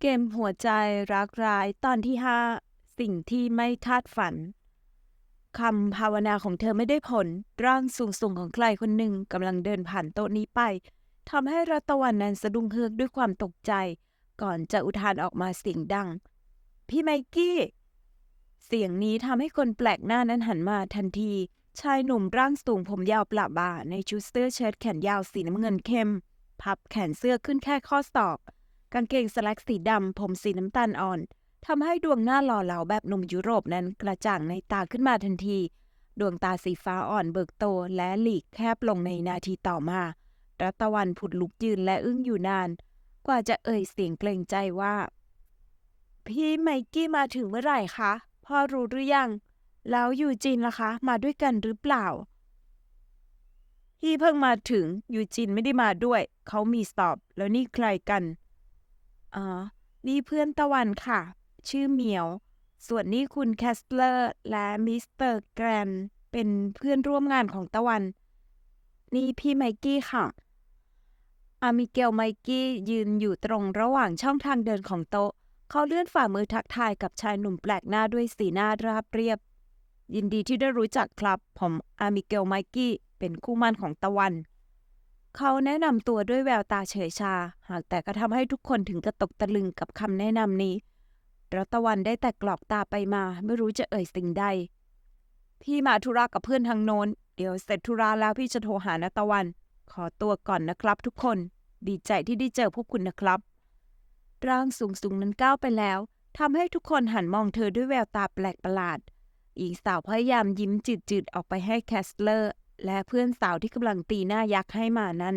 เกมหัวใจรักร้ายตอนที่ห้าสิ่งที่ไม่คาดฝันคำภาวนาของเธอไม่ได้ผล ร่างสูงส่งของใครคนหนึ่งกำลังเดินผ่านโต๊ะนี้ไปทำให้รัตวันนั้นสะดุ้งเฮือกด้วยความตกใจ ก่อนจะอุทานออกมาเสียงดัง พี่ไมกี้ เสียงนี้ทำให้คนแปลกหน้านั้นหันมาทันที ชายหนุ่มร่างสูงผมยาวปละบ่าในชุดเสื้อเชิ้ตแขนยาวสีน้ำเงินเข้ม พับแขนเสื้อขึ้นแค่ข้อศอก กางเกงสแล็กสีดำ ผมสีน้ำตาลอ่อนทำให้ดวงหน้าหล่อเหลาแบบหนุ่มยุโรปนั้นกระจ่างในตาขึ้นมาทันที ดวงตาสีฟ้าอ่อนเบิกโตและหลีกแคบลงในนาทีต่อมา รัตวันผุดลุกยืนและอึ้งอยู่นาน กว่าจะเอ่ยเสียงเกรงใจว่า พี่ไมกี้มาถึงเมื่อไหร่คะพ่อรู้หรือยัง แล้วยูจินล่ะคะ มาด้วยกันหรือเปล่า พี่เพิ่งมาถึงยูจินไม่ได้มาด้วย เขามีสอบ แล้วนี่ใครกัน อ๋อ นี่เพื่อนตะวันค่ะ ชื่อเหมียว ส่วนนี่คุณแคสเลอร์และมิสเตอร์แกรนเป็นเพื่อนร่วมงานของตะวัน นี่พี่ไมกี้ค่ะ อามิเกลไมกี้ยืนอยู่ตรงระหว่างช่องทางเดินของโต๊ะ เขาเลื่อนฝ่ามือทักทายกับชายหนุ่มแปลกหน้าด้วยสีหน้าราบเรียบ ยินดีที่ได้รู้จักครับ ผมอามิเกลไมกี้เป็นคู่มั่นของตะวัน เขาแนะนำตัวด้วยแววตาเฉยชา หากแต่ก็ทำให้ทุกคนถึงกระตกตะลึงกับคำแนะนำนี้รัตะวันได้แต่กรอกตาไปมาไม่รู้จะเอ่ยสิ่งใด พี่มาธุระกับเพื่อนทางโน้น เดี๋ยวเสร็จธุระแล้วพี่จะโทรหานะตะวัน ขอตัวก่อนนะครับทุกคน ดีใจที่ได้เจอพวกคุณนะครับ ร่างสูงสูงนั้นก้าวไปแล้วทำให้ทุกคนหันมองเธอด้วยแววตาแปลกประหลาดอีกสาวพยายามยิ้มจืดๆออกไปให้แคสเลอร์ และเพื่อนสาวที่กำลังตีหน้ายักษ์ให้มานั่น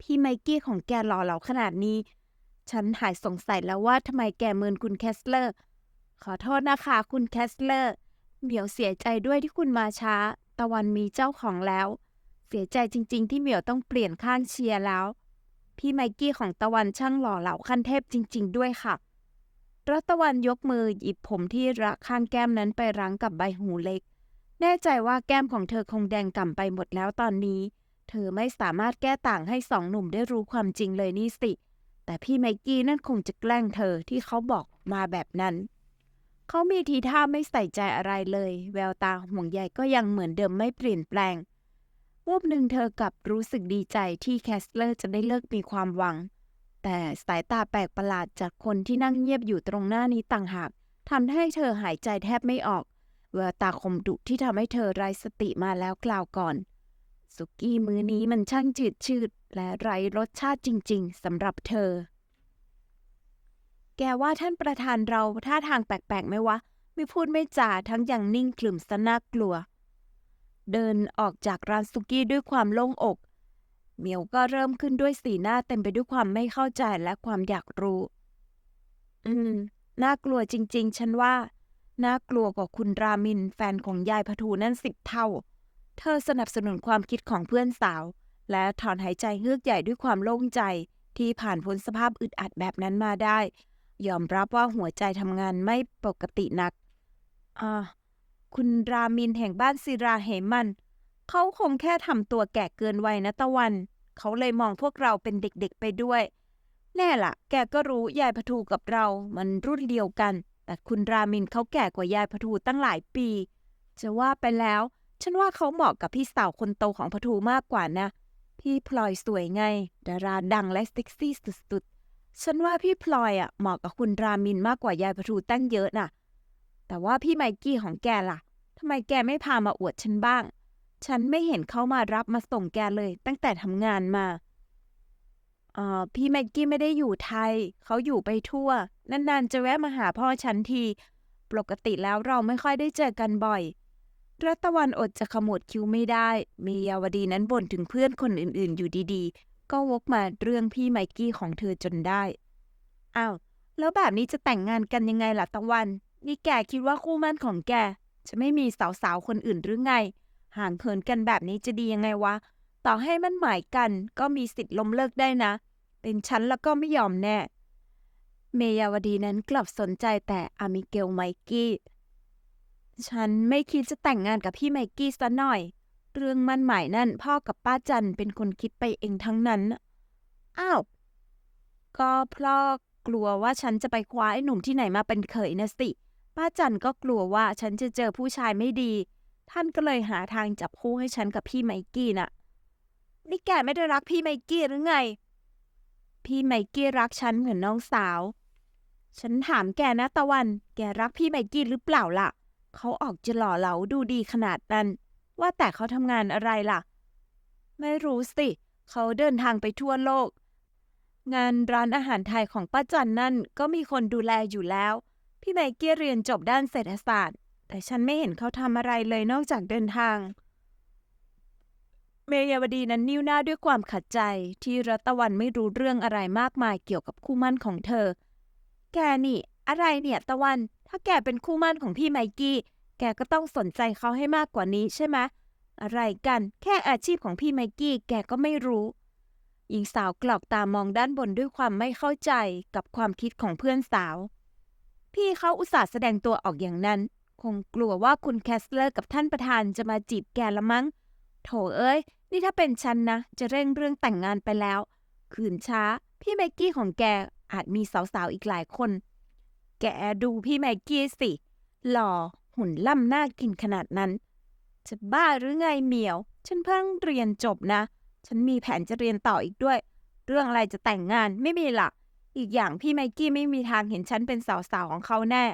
พี่ไมกี้ของแกหล่อเหลาขนาดนี้ ฉันหายสงสัยแล้วว่าทำไมแกเมินคุณแคสเลอร์ ขอโทษนะคะคุณแคสเลอร์ เหมียวเสียใจด้วยที่คุณมาช้า ตะวันมีเจ้าของแล้ว เสียใจจริง ๆ ที่เหมียวต้องเปลี่ยนข้างเชียร์แล้ว พี่ไมกี้ของตะวันช่างหล่อเหลาขั้นเทพจริง ๆ ด้วยค่ะรัตะวันยกมือหยิบผมที่ระข้างแก้มนั้นไปรั้งกับใบหูเล็ก แน่ใจว่าแก้มของเธอคงแดงก่ำไปหมดแล้วตอนนี้ เธอไม่สามารถแก้ต่างให้สองหนุ่มได้รู้ความจริงเลยนี่สิ แต่พี่ไมกี้นั่นคงจะแกล้งเธอที่เขาบอกมาแบบนั้น เขามีทีท่าไม่ใส่ใจอะไรเลย แววตาห่วงใยก็ยังเหมือนเดิมไม่เปลี่ยนแปลงวูบหนึ่งเธอกลับรู้สึกดีใจที่แคสเลอร์จะได้เลิกมีความหวัง แต่สายตาแปลกประหลาดจากคนที่นั่งเงียบอยู่ตรงหน้านี้ต่างหากทำให้เธอหายใจแทบไม่ออก แววตาคมดุที่ทำให้เธอไร้สติมาแล้วกล่าวก่อน สุกี้มื้อนี้มันช่างจืดชืด และไร้รสชาติจริง ๆสำหรับเธอ แกว่าท่านประธานเราท่าทางแปลกๆไหมวะ ไม่พูดไม่จาทั้งอย่างนิ่งกลุ่มสน่ากลัว เดินออกจากร้านสุกี้ด้วยความโล่งอกเหมียวก็เริ่มขึ้นด้วยสีหน้าเต็มไปด้วยความไม่เข้าใจและความอยากรู้ อืม น่ากลัวจริง ๆ ฉันว่า น่ากลัวกว่าคุณรามินแฟนของยายพทูนั่นสิบเท่า เธอสนับสนุนความคิดของเพื่อนสาว และถอนหายใจเฮือกใหญ่ด้วยความโล่งใจที่ผ่านพ้นสภาพอึดอัดแบบนั้นมาได้ ยอมรับว่าหัวใจทำงานไม่ปกตินัก อ่า คุณรามินแห่งบ้านศิราเหมัน เขาคงแค่ทำตัวแก่เกินวัยนะตะวัน เขาเลยมองพวกเราเป็นเด็กๆไปด้วย แน่ล่ะ แกก็รู้ยายพทูกับเรา มันรุ่นเดียวกัน แต่คุณรามินเขาแก่กว่ายายพทูตั้งหลายปี จะว่าไปแล้ว ฉันว่าเขาเหมาะกับพี่สาวคนโตของพทูมากกว่านะ พี่พลอยสวยไง ดาราดังและเซ็กซี่สุดๆ ฉันว่าพี่พลอยอะเหมาะกับคุณรามินมากกว่ายายพทูตั้งเยอะน่ะ แต่ว่าพี่ไมกี้ของแกล่ะทำไมแกไม่พามาอวดฉันบ้าง ฉันไม่เห็นเขามารับมาส่งแกเลย ตั้งแต่ทำงานมาอ่อพี่แม็กกี้ไม่ได้อยู่ไทย เขาอยู่ไปทั่ว นานๆจะแวะมาหาพ่อฉันที ปกติแล้วเราไม่ค่อยได้เจอกันบ่อยรัตวันอดจะขมวดคิ้วไม่ได้ มียาวดีนั้นบ่นถึงเพื่อนคนอื่นๆ อยู่ดีๆ ก็วกมาเรื่องพี่ไมกี้ของเธอจนได้ อ้าว แล้วแบบนี้จะแต่งงานกันยังไงล่ะตะวัน นี่แกคิดว่าคู่มั่นของแก จะไม่มีสาวๆ คนอื่นหรือไง ห่างเหินกันแบบนี้จะดียังไงวะ ต่อให้มันหมายกันก็มีสิทธิ์ล้มเลิกได้นะ เป็นฉันแล้วก็ไม่ยอมแน่ เมยาวดีนั้นกลับสนใจแต่อามิเกลไมกี้ ฉันไม่คิดจะแต่งงานกับพี่ไมกี้ซะหน่อย เรื่องมั่นหมายนั่นพ่อกับป้าจันเป็นคนคิดไปเองทั้งนั้น อ้าว ก็เพราะกลัวว่าฉันจะไปคว้าไอ้หนุ่มที่ไหนมาเป็นเขยนะสิ ป้าจันก็กลัวว่าฉันจะเจอผู้ชายไม่ดี ท่านก็เลยหาทางจับคู่ให้ฉันกับพี่ไมกี้น่ะ นี่แกไม่ได้รักพี่ไมกี้หรือไง พี่ไมกี้รักฉันเหมือนน้องสาว ฉันถามแกนะตะวัน แกรักพี่ไมกี้หรือเปล่าล่ะ เขาออกจะหล่อเหลาดูดีขนาดนั้น ว่าแต่เขาทำงานอะไรล่ะ ไม่รู้สิ เขาเดินทางไปทั่วโลก งานร้านอาหารไทยของป้าจันนั่นก็มีคนดูแลอยู่แล้ว พี่ไมกี้เรียนจบด้านเศรษฐศาสตร์ แต่ฉันไม่เห็นเขาทำอะไรเลยนอกจากเดินทาง เมยาวดีนั้นนิ้วหน้าด้วยความขัดใจ ที่รัตวันไม่รู้เรื่องอะไรมากมายเกี่ยวกับคู่มั่นของเธอ แกนี่ อะไรเนี่ยตะวัน ถ้าแกเป็นคู่มั่นของพี่ไมกี้ แกก็ต้องสนใจเขาให้มากกว่านี้ใช่ไหมอะไรกัน แค่อาชีพของพี่ไมกี้ แกก็ไม่รู้ หญิงสาวกรอกตามองด้านบนด้วยความไม่เข้าใจกับความคิดของเพื่อนสาว พี่เขาอุตส่าห์แสดงตัวออกอย่างนั้น คงกลัวว่าคุณแคสเลอร์กับท่านประธานจะมาจีบแกละมั้ง โถเอ้ย นี่ถ้าเป็นฉันนะ จะเร่งเรื่องแต่งงานไปแล้วคืนช้า พี่ไมกี้ของแก อาจมีสาวๆอีกหลายคน แกดูพี่ไมกี้สิ หล่อหุ่นล่ำน่ากินขนาดนั้น จะบ้าหรือไงเหมียว ฉันเพิ่งเรียนจบนะ ฉันมีแผนจะเรียนต่ออีกด้วย เรื่องอะไรจะแต่งงานไม่มีหละอีกอย่างพี่ไมกี้ไม่มีทางเห็นฉันเป็นสาวๆของเขาแน่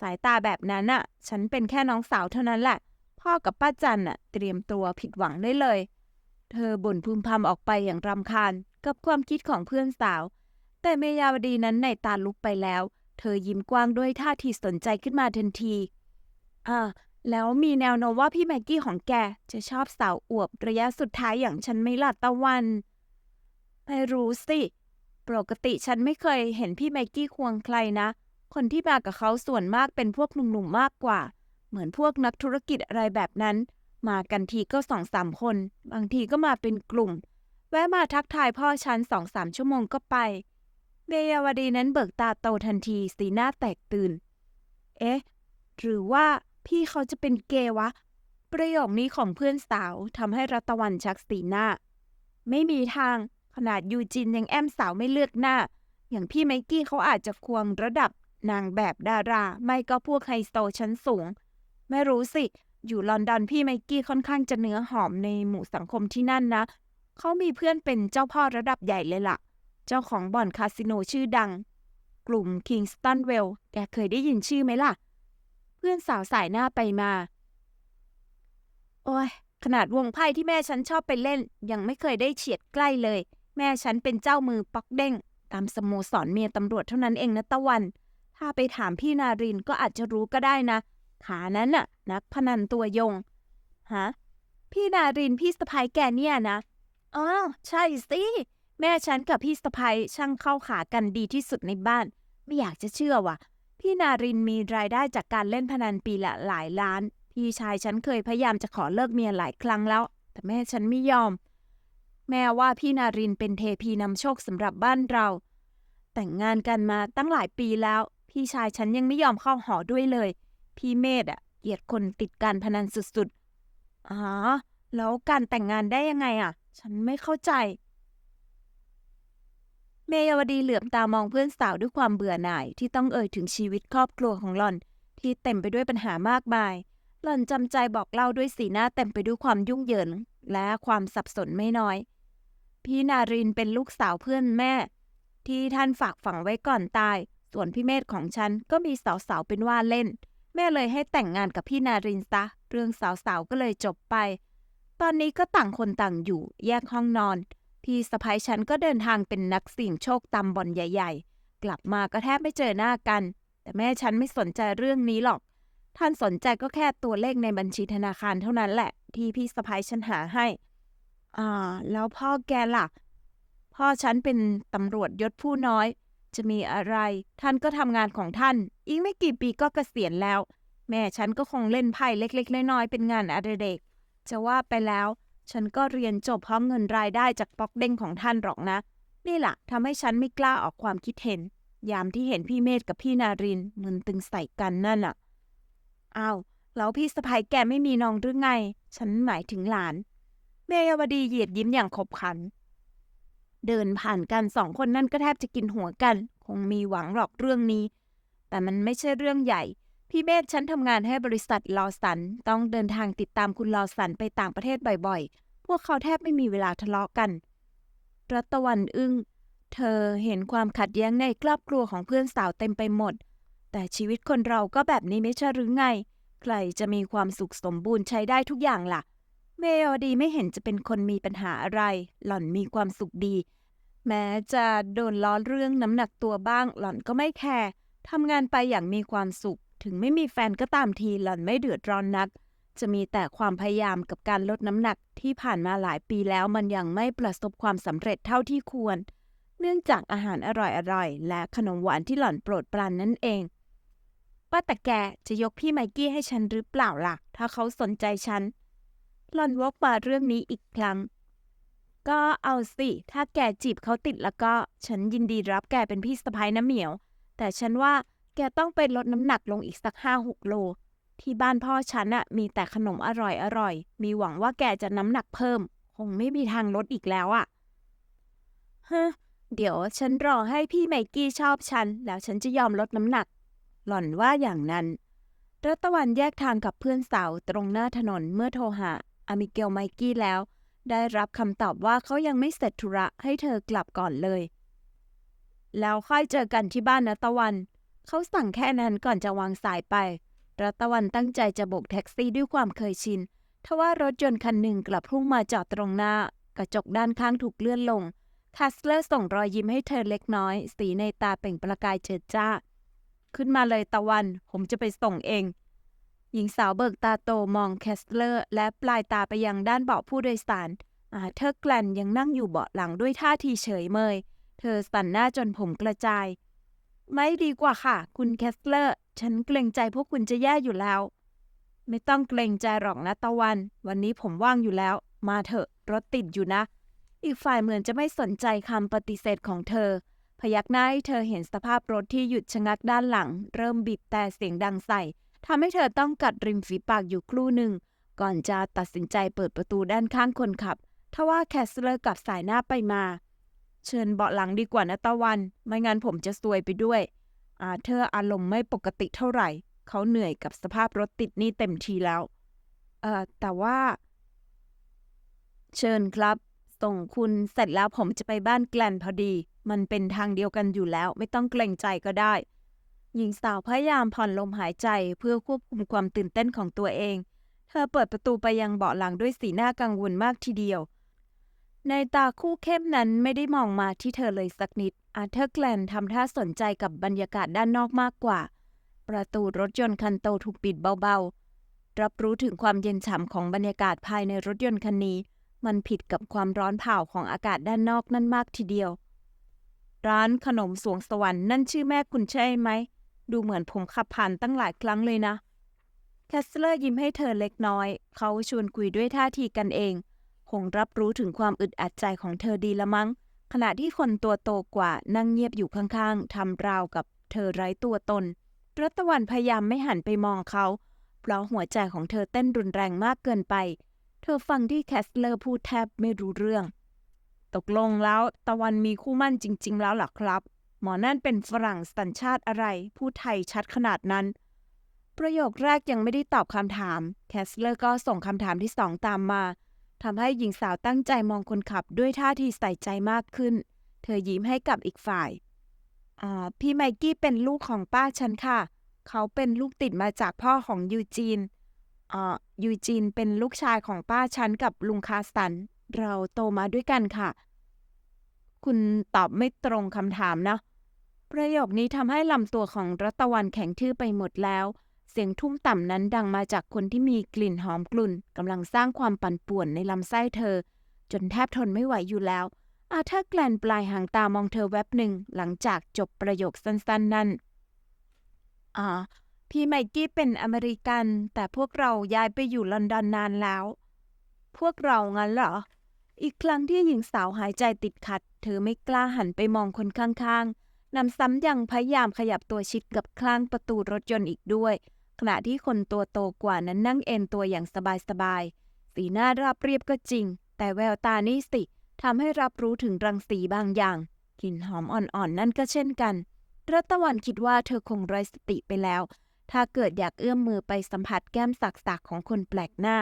สายตาแบบนั้นน่ะ ฉันเป็นแค่น้องสาวเท่านั้นแหละ พ่อกับป้าจันน่ะ เตรียมตัวผิดหวังได้เลย เธอบ่นพึมพำออกไปอย่างรำคาญกับความคิดของเพื่อนสาว แต่เมยาวดีนั้นในตาลุกไปแล้ว เธอยิ้มกว้างด้วยท่าทีสนใจขึ้นมาทันที อ่า แล้วมีแนวโน้มว่าพี่แม็กกี้ของแก จะชอบสาวอวบระยะสุดท้ายอย่างฉันไม่หล่ะตะวัน ไม่รู้สิ ปกติฉันไม่เคยเห็นพี่แม็กกี้ควงใครนะ คนที่มากับเขาส่วนมากเป็นพวกหนุ่มๆมากกว่า เหมือนพวกนักธุรกิจอะไรแบบนั้น มากันทีก็สองสามคน บางทีก็มาเป็นกลุ่ม แวะมาทักทายพ่อฉันสองสามชั่วโมงก็ไป เมยาวดีนั้นเบิกตาโตทันทีสีหน้าแตกตื่น เอ๊ะ หรือว่าพี่เขาจะเป็นเกย์วะ ประโยคนี้ของเพื่อนสาวทำให้รัตวันชักสีหน้า ไม่มีทางขนาดยูจินยังแอมสาวไม่เลือกหน้า อย่างพี่ไมกี้เขาอาจจะควงระดับนางแบบดารา ไม่ก็พวกไฮโซชั้นสูง ไม่รู้สิ อยู่ลอนดอนพี่ไมกี้ค่อนข้างจะเนื้อหอมในหมู่สังคมที่นั่นนะ เขามีเพื่อนเป็นเจ้าพ่อระดับใหญ่เลยล่ะ เจ้าของบ่อนคาสิโนชื่อดัง กลุ่ม Kingston Well แกเคยได้ยินชื่อไหมล่ะ เพื่อนสาวสายหน้าไปมา โอ้ย ขนาดวงไพ่ที่แม่ฉันชอบไปเล่น ยังไม่เคยได้เฉียดใกล้เลย แม่ฉันเป็นเจ้ามือป๊อกเด้ง ตามสโมสรเมียตำรวจเท่านั้นเองนะตะวัน ถ้าไปถามพี่นารินก็อาจจะรู้ก็ได้นะ ขานั้นน่ะ นักพนันตัวยง ฮะ พี่นารินพี่สะพายแกเนี่ยนะอ๋อใช่สิ แม่ฉันกับพี่สะพ้ายช่างเข้าขากันดีที่สุดในบ้าน ไม่อยากจะเชื่อว่ะ พี่นารินมีรายได้จากการเล่นพนันปีละหลายล้าน พี่ชายฉันเคยพยายามจะขอเลิกเมียหลายครั้งแล้ว แต่แม่ฉันไม่ยอม แม่ว่าพี่นารินเป็นเทพีนำโชคสำหรับบ้านเรา แต่งงานกันมาตั้งหลายปีแล้ว พี่ชายฉันยังไม่ยอมเข้าหอด้วยเลย พี่เมธอะเกลียดคนติดการพนันสุดๆอ๋อแล้วการแต่งงานได้ยังไงอะฉันไม่เข้าใจ มยวดีเหลือบตามองเพื่อนสาวด้วยความเบื่อหน่ายที่ต้องเอ่ยถึงชีวิตครอบครัวของหล่อน ที่เต็มไปด้วยปัญหามากมาย หล่อนจำใจบอกเล่าด้วยสีหน้าเต็มไปด้วยความยุ่งเหยิงและความสับสนไม่น้อย พี่นารินเป็นลูกสาวเพื่อนแม่ ที่ท่านฝากฝังไว้ก่อนตาย ส่วนพี่เมธของฉันก็มีสาวๆเป็นว่าเล่น แม่เลยให้แต่งงานกับพี่นารินซะ เรื่องสาวๆก็เลยจบไป ตอนนี้ก็ต่างคนต่างอยู่แยกห้องนอน พี่สะพ้ายฉันก็เดินทางเป็นนักเสี่ยงโชคตามบ่อนใหญ่ ๆ กลับมาก็แทบไม่เจอหน้ากัน แต่แม่ฉันไม่สนใจเรื่องนี้หรอก ท่านสนใจก็แค่ตัวเลขในบัญชีธนาคารเท่านั้นแหละ ที่พี่สะพ้ายฉันหาให้ อ่า แล้วพ่อแกล่ะ พ่อฉันเป็นตำรวจยศผู้น้อย จะมีอะไร ท่านก็ทำงานของท่าน อีกไม่กี่ปีก็เกษียณแล้ว แม่ฉันก็คงเล่นไพ่เล็ก ๆ น้อยๆเป็นงานอดิเรกจะว่าไปแล้ว ฉันก็เรียนจบเพราะเงินรายได้จากป๊อกเด้งของท่านหรอกนะ นี่แหละทำให้ฉันไม่กล้าออกความคิดเห็น ยามที่เห็นพี่เมธกับพี่นารินมึนตึงใส่กันนั่นน่ะอ้าวแล้วพี่สะพายแกไม่มีน้องหรือไง ฉันหมายถึงหลาน เมยวดีเหยียดยิ้มอย่างขบขัน เดินผ่านกันสองคนนั่นก็แทบจะกินหัวกัน คงมีหวังหรอกเรื่องนี้ แต่มันไม่ใช่เรื่องใหญ่ พี่เมธฉันทำงานให้บริษัทลอสัน ต้องเดินทางติดตามคุณลอสันไปต่างประเทศบ่อยๆ พวกเขาแทบไม่มีเวลาทะเลาะกัน รัตวันอึง้ง เธอเห็นความขัดแย้งในครอบครัวของเพื่อนสาวเต็มไปหมด แต่ชีวิตคนเราก็แบบนี้ไม่ใช่หรือไง ใครจะมีความสุขสมบูรณ์ใช้ได้ทุกอย่างล่ะ เมโอดีไม่เห็นจะเป็นคนมีปัญหาอะไร หล่อนมีความสุขดี แม้จะโดนล้อเรื่องน้ำหนักตัวบ้าง หล่อนก็ไม่แคร์ทำงานไปอย่างมีความสุข ถึงไม่มีแฟนก็ตามทีหล่อนไม่เดือดร้อนนัก จะมีแต่ความพยายามกับการลดน้ำหนักที่ผ่านมาหลายปีแล้วมันยังไม่ประสบความสำเร็จเท่าที่ควร เนื่องจากอาหารอร่อยๆ และขนมหวานที่หล่อนโปรดปรานนั่นเองว่าแต่แกจะยกพี่ไมกี้ให้ฉันหรือเปล่าล่ะ ถ้าเขาสนใจฉัน หล่อนวกมาเรื่องนี้อีกครั้ง ก็เอาสิ ถ้าแกจีบเขาติดแล้วก็ ฉันยินดีรับแกเป็นพี่สะพ้ายน้ำเหมียว แต่ฉันว่า แกต้องไปลดน้ำหนักลงอีกสักห้าหกโล ที่บ้านพ่อฉันอะมีแต่ขนมอร่อยอร่อย มีหวังว่าแกจะน้ำหนักเพิ่ม คงไม่มีทางลดอีกแล้วอะฮะเดี๋ยวฉันรอให้พี่ไมกี้ชอบฉัน แล้วฉันจะยอมลดน้ำหนัก หล่อนว่าอย่างนั้นรัตวันแยกทางกับเพื่อนสาวตรงหน้าถนนเมื่อโทรหาอามิเกลไมกี้แล้ว ได้รับคำตอบว่าเขายังไม่เสร็จธุระให้เธอกลับก่อนเลย แล้วค่อยเจอกันที่บ้านนะตะวัน เขาสั่งแค่นั้นก่อนจะวางสายไป รัตวันตั้งใจจะโบกแท็กซี่ด้วยความเคยชินทว่ารถยนต์คันหนึ่งกลับพุ่งมาจอดตรงหน้า กระจกด้านข้างถูกเลื่อนลง คัสเลอร์ส่งรอยยิ้มให้เธอเล็กน้อย สีในตาเปล่งประกายเจิดจ้า ขึ้นมาเลยตะวัน ผมจะไปส่งเอง หญิงสาวเบิกตาโตมองแคสเลอร์ และปลายตาไปยังด้านเบาะผู้โดยสารอาเธอร์แกลนยังนั่งอยู่เบาะหลังด้วยท่าทีเฉยเมย เธอสั่นหน้าจนผมกระจาย ไม่ดีกว่าค่ะ คุณแคสเลอร์ ฉันเกรงใจพวกคุณจะแย่อยู่แล้ว ไม่ต้องเกรงใจหรอกนะตะวัน วันนี้ผมว่างอยู่แล้ว มาเถอะรถติดอยู่นะ อีกฝ่ายเหมือนจะไม่สนใจคำปฏิเสธของเธอ พยักหน้าให้เธอเห็นสภาพรถที่หยุดชะงักด้านหลัง เริ่มบีบแต่เสียงดังใส่ทำให้เธอต้องกัดริมฝีปากอยู่ครู่หนึ่ง ก่อนจะตัดสินใจเปิดประตูด้านข้างคนขับทว่าแคสเลอร์กลับสายหน้าไปมา เชิญเบาะหลังดีกว่านะตะวัน ไม่งั้นผมจะซวยไปด้วย อาเธอร์อารมณ์ไม่ปกติเท่าไหร่ เขาเหนื่อยกับสภาพรถติดนี่เต็มทีแล้ว เอ่อ แต่ว่า เชิญครับ ส่งคุณเสร็จแล้วผมจะไปบ้านแกลนพอดี มันเป็นทางเดียวกันอยู่แล้ว ไม่ต้องเกรงใจก็ได้ หญิงสาวพยายามผ่อนลมหายใจเพื่อควบคุมความตื่นเต้นของตัวเอง เธอเปิดประตูไปยังเบาะหลังด้วยสีหน้ากังวลมากทีเดียว ในตาคู่เข้มนั้นไม่ได้มองมาที่เธอเลยสักนิด อาเธอร์แกลนทำท่าสนใจกับบรรยากาศด้านนอกมากกว่า ประตูรถยนต์คันโตถูกปิดเบาๆ รับรู้ถึงความเย็นฉ่ำของบรรยากาศภายในรถยนต์คันนี้ มันผิดกับความร้อนเผาของอากาศด้านนอกนั่นมากทีเดียว ร้านขนมสวงสวรรค์นั่นชื่อแม่คุณใช่ไหม ดูเหมือนผมขับผ่านตั้งหลายครั้งเลยนะ แคสเลอร์ยิ้มให้เธอเล็กน้อย เขาชวนคุยด้วยท่าทีกันเอง งรับรู้ถึงความอึดอัดใจของเธอดีละมั้ง ขณะที่คนตัวโตกว่านั่งเงียบอยู่ข้างๆทำราวกับเธอไร้ตัวตน รัตวันพยายามไม่หันไปมองเขา เพราะหัวใจของเธอเต้นรุนแรงมากเกินไป เธอฟังที่แคสเลอร์พูดแทบไม่รู้เรื่อง ตกลงแล้วตะวันมีคู่มั่นจริง ๆ แล้วหรอครับ หมอนั่นเป็นฝรั่งสัญชาติอะไร พูดไทยชัดขนาดนั้นประโยคแรกยังไม่ได้ตอบคำถาม แคสเลอร์ก็ส่งคำถามที่สองตามมา ทำให้หญิงสาวตั้งใจมองคนขับด้วยท่าทีใส่ใจมากขึ้น เธอยิ้มให้กับอีกฝ่ายอ่าพี่ไมกี้เป็นลูกของป้าฉันค่ะ เขาเป็นลูกติดมาจากพ่อของยูจีนอ่ายูจีนเป็นลูกชายของป้าฉันกับลุงคาสตัน เราโตมาด้วยกันค่ะ คุณตอบไม่ตรงคำถามนะ ประโยคนี้ทำให้ลำตัวของรัตวันแข็งทื่อไปหมดแล้ว เสียงทุ่มต่ำนั้นดังมาจากคนที่มีกลิ่นหอมกลุ่นกำลังสร้างความปั่นป่วนในลำไส้เธอ จนแทบทนไม่ไหวอยู่แล้ว อาเธอร์แกลนปลายหางตามองเธอแวบหนึ่ง หลังจากจบประโยคสั้นๆนั้นอ่าพี่ไมกี้เป็นอเมริกัน แต่พวกเราย้ายไปอยู่ลอนดอนนานแล้ว พวกเรางั้นเหรอ อีกครั้งที่หญิงสาวหายใจติดขัด เธอไม่กล้าหันไปมองคนข้างๆนำซ้ำยังพยายามขยับตัวชิดกับข้างประตูรถยนต์อีกด้วย ขณะที่คนตัวโตกว่านั้นนั่งเอนตัวอย่างสบายๆ สีหน้าราบเรียบก็จริง แต่แววตานี่สิทำให้รับรู้ถึงรังสีบางอย่าง กลิ่นหอมอ่อนๆนั่นก็เช่นกัน รัตวันคิดว่าเธอคงไร้สติไปแล้ว ถ้าเกิดอยากเอื้อมมือไปสัมผัสแก้มสักๆของคนแปลกหน้า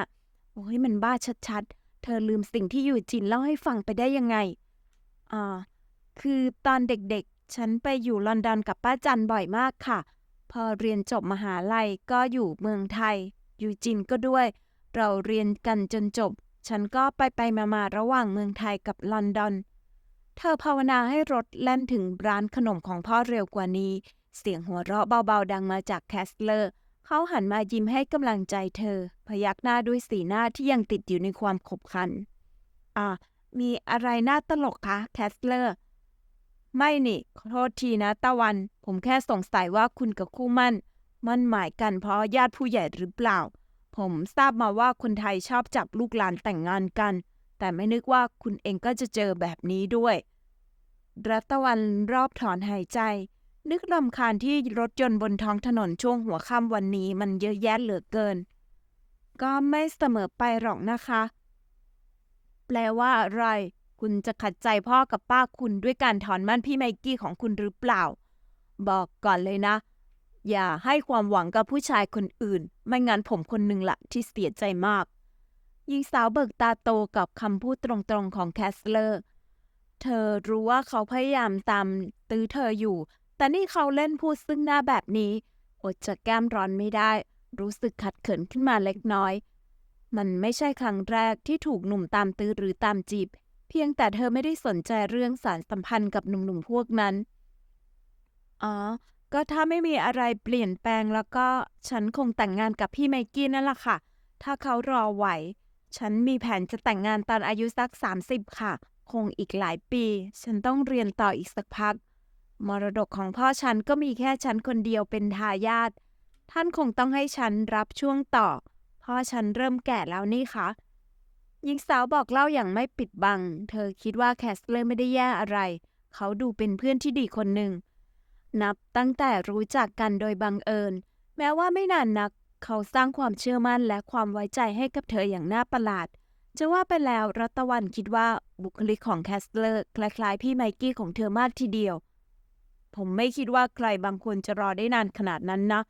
โอ้ยมันบ้าชัดๆ เธอลืมสิ่งที่อยู่จินเล่าให้ฟังไปได้ยังไง อ่า คือตอนเด็กๆ ฉันไปอยู่ลอนดอนกับป้าจันบ่อยมากค่ะ พอเรียนจบมหาลัยก็อยู่เมืองไทย อยู่จินก็ด้วย เราเรียนกันจนจบ ฉันก็ไปไปมามาระหว่างเมืองไทยกับลอนดอน เธอภาวนาให้รถแล่นถึงร้านขนมของพ่อเร็วกว่านี้ เสียงหัวเราะเบาๆดังมาจากแคสเลอร์ เขาหันมายิ้มให้กำลังใจเธอ พยักหน้าด้วยสีหน้าที่ยังติดอยู่ในความขบขัน อ่ามีอะไรน่าตลกคะแคสเลอร์ ไม่นี่ขอโทษทีนะตะวัน ผมแค่สงสัยว่าคุณกับคู่มั่น มั่นหมายกันเพราะญาติผู้ใหญ่หรือเปล่า ผมทราบมาว่าคนไทยชอบจับลูกหลานแต่งงานกัน แต่ไม่นึกว่าคุณเองก็จะเจอแบบนี้ด้วย รัตวันรอบถอนหายใจ นึกรำคาญที่รถยนต์บนท้องถนนช่วงหัวค่ำวันนี้มันเยอะแยะเหลือเกิน ก็ไม่เสมอไปหรอกนะคะ แปลว่าอะไร คุณจะขัดใจพ่อกับป้าคุณด้วยการถอนมั่นพี่ไมกี้ของคุณหรือเปล่า บอกก่อนเลยนะ อย่าให้ความหวังกับผู้ชายคนอื่น ไม่งั้นผมคนหนึ่งละที่เสียใจมากหญิงสาวเบิกตาโตกับคำพูดตรงๆของแคสเลอร์ เธอรู้ว่าเขาพยายามตามตื้อเธออยู่ แต่นี่เขาเล่นพูดซึ่งหน้าแบบนี้ อดจะแก้มร้อนไม่ได้ รู้สึกขัดเขินขึ้นมาเล็กน้อย มันไม่ใช่ครั้งแรกที่ถูกหนุ่มตามตื้อหรือตามจีบ เพียงแต่เธอไม่ได้สนใจเรื่องสารสัมพันธ์กับหนุ่มๆพวกนั้น อ๋อ ก็ถ้าไม่มีอะไรเปลี่ยนแปลงแล้วก็ฉันคงแต่งงานกับพี่ไมกี้นั่นแหละค่ะ ถ้าเขารอไหว ฉันมีแผนจะแต่งงานตอนอายุสัก 30 ค่ะ คงอีกหลายปี ฉันต้องเรียนต่ออีกสักพัก มรดกของพ่อฉันก็มีแค่ฉันคนเดียวเป็นทายาท ท่านคงต้องให้ฉันรับช่วงต่อ พ่อฉันเริ่มแก่แล้วนี่คะ หญิงสาวบอกเล่าอย่างไม่ปิดบัง เธอคิดว่าแคสเลอร์ไม่ได้แย่อะไร เขาดูเป็นเพื่อนที่ดีคนหนึ่ง นับตั้งแต่รู้จักกันโดยบังเอิญ แม้ว่าไม่นานนัก เขาสร้างความเชื่อมั่นและความไว้ใจให้กับเธออย่างน่าประหลาด จะว่าไปแล้วรัตวันคิดว่าบุคลิกของแคสเลอร์คล้ายๆ พี่ไมกี้ของเธอมากทีเดียว ผมไม่คิดว่าใครบางคนจะรอได้นานขนาดนั้นนะ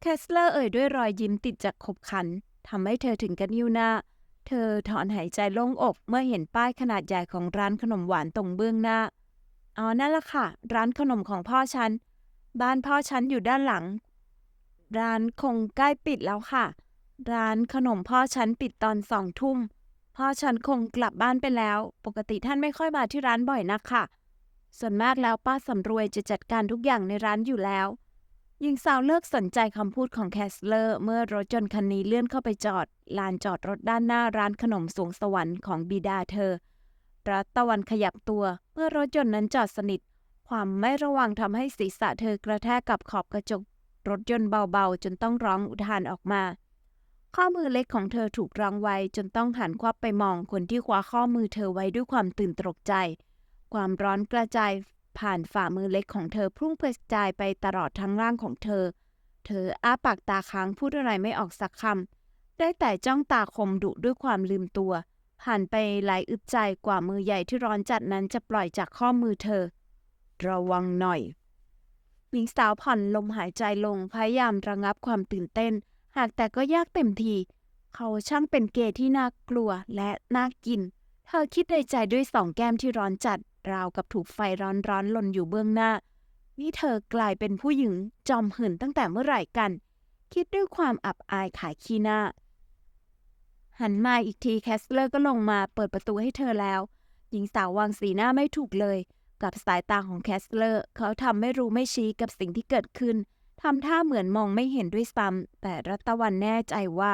แคสเลอร์เอ่ยด้วยรอยยิ้มติดจากขบขันทำให้เธอถึงกันยิ้วหน้า เธอถอนหายใจโล่งอกเมื่อเห็นป้ายขนาดใหญ่ของร้านขนมหวานตรงเบื้องหน้า อ๋อ นั่นแหละค่ะ ร้านขนมของพ่อฉัน บ้านพ่อฉันอยู่ด้านหลัง ร้านคงใกล้ปิดแล้วค่ะ ร้านขนมพ่อฉันปิดตอนสองทุ่ม พ่อฉันคงกลับบ้านไปแล้ว ปกติท่านไม่ค่อยมาที่ร้านบ่อยนักค่ะ ส่วนมากแล้วป้าสำรวยจะจัดการทุกอย่างในร้านอยู่แล้ว หญิงสาวเลิกสนใจคำพูดของแคสเลอร์ เมื่อรถยนต์คันนี้เลื่อนเข้าไปจอด ลานจอดรถด้านหน้าร้านขนมสวงสวรรค์ของบิดาเธอ รัตตะวันขยับตัว เมื่อรถยนต์นั้นจอดสนิท ความไม่ระวังทำให้ศีรษะเธอกระแทกกับขอบกระจก รถยนต์เบาๆ จนต้องร้องอุทานออกมา ข้อมือเล็กของเธอถูกรั้งไว้จนต้องหันควับไปมองคนที่คว้าข้อมือเธอไว้ด้วยความตื่นตกใจ ความร้อนกระจาย ผ่านฝ่ามือเล็กของเธอพุ่งกระจายไปตลอดทั้งร่างของเธอ เธออ้าปากตาค้างพูดอะไรไม่ออกสักคำ ได้แต่จ้องตาคมดุด้วยความลืมตัวผ่านไปหลายอึดใจกว่ามือใหญ่ที่ร้อนจัดนั้นจะปล่อยจากข้อมือเธอ ระวังหน่อยหญิงสาวผ่อนลมหายใจลงพยายามระงับความตื่นเต้น หากแต่ก็ยากเต็มที เขาช่างเป็นเกย์ที่น่ากลัวและน่ากิน เธอคิดในใจด้วยสองแก้มที่ร้อนจัด ราวกับถูกไฟร้อนๆลนอยู่เบื้องหน้า นี่เธอกลายเป็นผู้หญิงจอมหื่นตั้งแต่เมื่อไหร่กัน คิดด้วยความอับอายขายขี้หน้า หันมาอีกทีแคสเลอร์ก็ลงมาเปิดประตูให้เธอแล้ว หญิงสาววางสีหน้าไม่ถูกเลย กับสายตาของแคสเลอร์ เขาทำไม่รู้ไม่ชี้กับสิ่งที่เกิดขึ้นทำท่าเหมือนมองไม่เห็นด้วยซ้ำแต่รัตวันแน่ใจว่า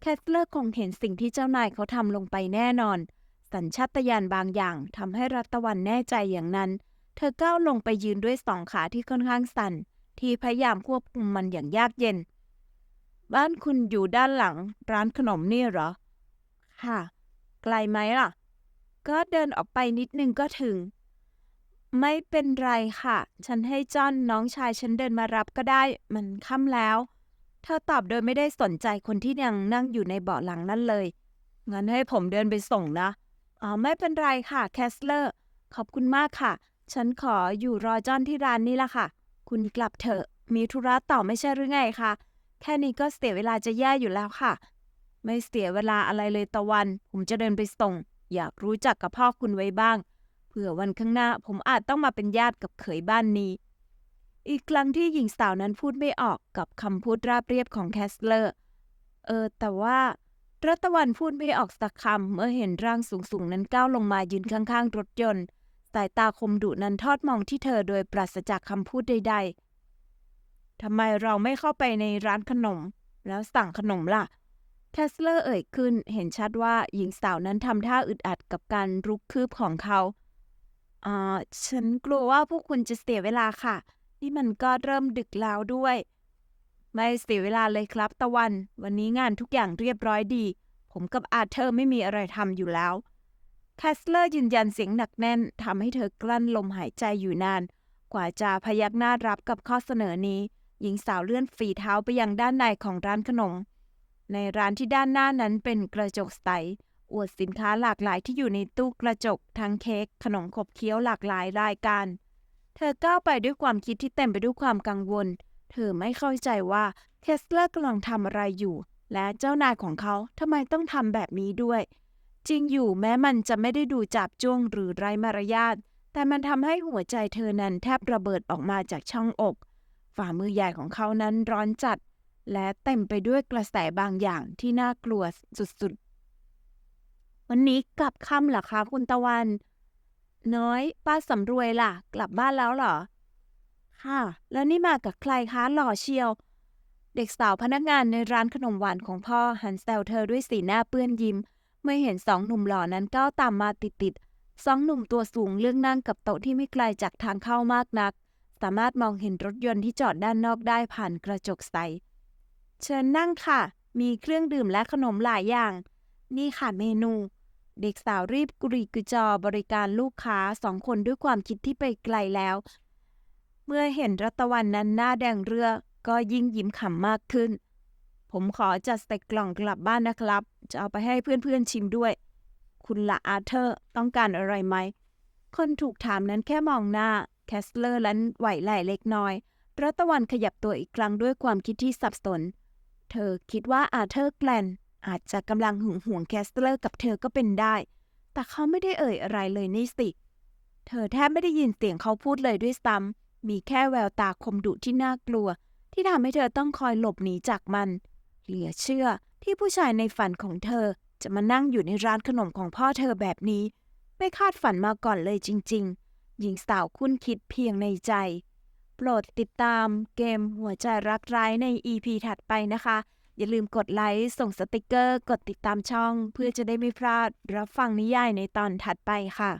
แคสเลอร์คงเห็นสิ่งที่เจ้านายเขาทำลงไปแน่นอน สัญชาตญาณบางอย่างทำให้รัตวันแน่ใจอย่างนั้น เธอก้าวลงไปยืนด้วยสองขาที่ค่อนข้างสั่น ที่พยายามควบคุมมันอย่างยากเย็น บ้านคุณอยู่ด้านหลังร้านขนมนี่เหรอ ค่ะ ไกลไหมล่ะ ก็เดินออกไปนิดนึงก็ถึง ไม่เป็นไรค่ะ ฉันให้จอนน้องชายฉันเดินมารับก็ได้ มันค่ำแล้ว เธอตอบโดยไม่ได้สนใจคนที่ยังนั่งอยู่ในเบาะหลังนั่นเลย งั้นให้ผมเดินไปส่งนะ อ๋อไม่เป็นไรค่ะแคสเลอร์ขอบคุณมากค่ะ ฉันขออยู่รอจอนที่ร้านนี่ละค่ะ คุณกลับเถอะ มีธุระต่อไม่ใช่หรือไงคะแค่นี้ก็เสียเวลาจะแย่อยู่แล้วค่ะ ไม่เสียเวลาอะไรเลยตะวัน ผมจะเดินไปส่ง อยากรู้จักกับพ่อคุณไว้บ้างเผื่อวันข้างหน้าผมอาจต้องมาเป็นญาติกับเขยบ้านนี้ อีกครั้งที่หญิงสาวนั้นพูดไม่ออกกับคำพูดราบเรียบของแคสเลอร์ เออ แต่ว่า รัตวันพูดไม่ออกสักคำเมื่อเห็นร่างสูงๆนั้นก้าวลงมายืนข้างๆรถยนต์ สายตาคมดุนั้นทอดมองที่เธอโดยปราศจากคำพูดใด ๆทำไมเราไม่เข้าไปในร้านขนม แล้วสั่งขนมล่ะแคสเลอร์เอ่ยขึ้นเห็นชัดว่าหญิงสาวนั้นทำท่าอึดอัดกับการรุกคืบของเขาอ่าฉันกลัวว่าพวกคุณจะเสียเวลาค่ะ นี่มันก็เริ่มดึกแล้วด้วย ไม่เสียเวลาเลยครับตะวัน วันนี้งานทุกอย่างเรียบร้อยดี ผมกับอาเธอร์ไม่มีอะไรทำอยู่แล้วแคสเลอร์ยืนยันเสียงหนักแน่นทำให้เธอกลั้นลมหายใจอยู่นาน กว่าจะพยักหน้ารับกับข้อเสนอนี้ หญิงสาวเลื่อนฝีเท้าไปยังด้านในของร้านขนม ในร้านที่ด้านหน้านั้นเป็นกระจกใสอวดสินค้าหลากหลายที่อยู่ในตู้กระจก ทั้งเค้กขนมขบเคี้ยวหลากหลายรายการ เธอก้าวไปด้วยความคิดที่เต็มไปด้วยความกังวล เธอไม่เข้าใจว่าเคสเลอร์กำลังทำอะไรอยู่ และเจ้านายของเขาทำไมต้องทำแบบนี้ด้วย จริงอยู่แม้มันจะไม่ได้ดูจับจ้วงหรือไร้มารยาทแต่มันทำให้หัวใจเธอนั้นแทบระเบิดออกมาจากช่องอก ฝ่ามือใหญ่ของเขานั้นร้อนจัด และเต็มไปด้วยกระแสบางอย่างที่น่ากลัวสุดๆ วันนี้กลับค่ำเหรอคะคุณตะวัน น้อย ป้าสำรวยล่ะ กลับบ้านแล้วเหรอ ค่ะ แล้วนี่มากับใครคะหล่อเชียว เด็กสาวพนักงานในร้านขนมหวานของพ่อหันแซวเธอด้วยสีหน้าเปื้อนยิ้ม เมื่อเห็นสองหนุ่มหล่อนั้นก้าวตามมาติดๆสองหนุ่มตัวสูงเลือกนั่งกับโต๊ะที่ไม่ไกลจากทางเข้ามากนัก สามารถมองเห็นรถยนต์ที่จอดด้านนอกได้ผ่านกระจกใส เชิญนั่งค่ะ มีเครื่องดื่มและขนมหลายอย่าง นี่ค่ะเมนู เด็กสาวรีบกรีกุจอบริการลูกค้าสองคนด้วยความคิดที่ไปไกลแล้ว เมื่อเห็นรัตวันนั้นหน้าแดงเรือก็ยิ่งยิ้มขำมากขึ้น ผมขอจัดใส่กล่องกลับบ้านนะครับ จะเอาไปให้เพื่อนๆชิมด้วย คุณละอาเธอร์ต้องการอะไรไหม คนถูกถามนั้นแค่มองหน้า แคสเลอร์นั้นไหวไหลเล็กน้อย รัตวันขยับตัวอีกครั้งด้วยความคิดที่สับสน เธอคิดว่าอาเธอร์แกลนอาจจะกำลังหึงหวงแคสเลอร์กับเธอก็เป็นได้ แต่เขาไม่ได้เอ่ยอะไรเลยนี่สิ เธอแทบไม่ได้ยินเสียงเขาพูดเลยด้วยซ้ำ มีแค่แววตาคมดุที่น่ากลัว ที่ทำให้เธอต้องคอยหลบหนีจากมัน เหลือเชื่อที่ผู้ชายในฝันของเธอจะมานั่งอยู่ในร้านขนมของพ่อเธอแบบนี้ ไม่คาดฝันมาก่อนเลยจริง ๆ หญิงสาวคุ้นคิดเพียงในใจ โปรดติดตามเกมหัวใจรักร้ายใน EP ถัดไปนะคะ อย่าลืมกดไลค์ ส่งสติกเกอร์ กดติดตามช่อง เพื่อจะได้ไม่พลาดรับฟังนิยายในตอนถัดไปค่ะ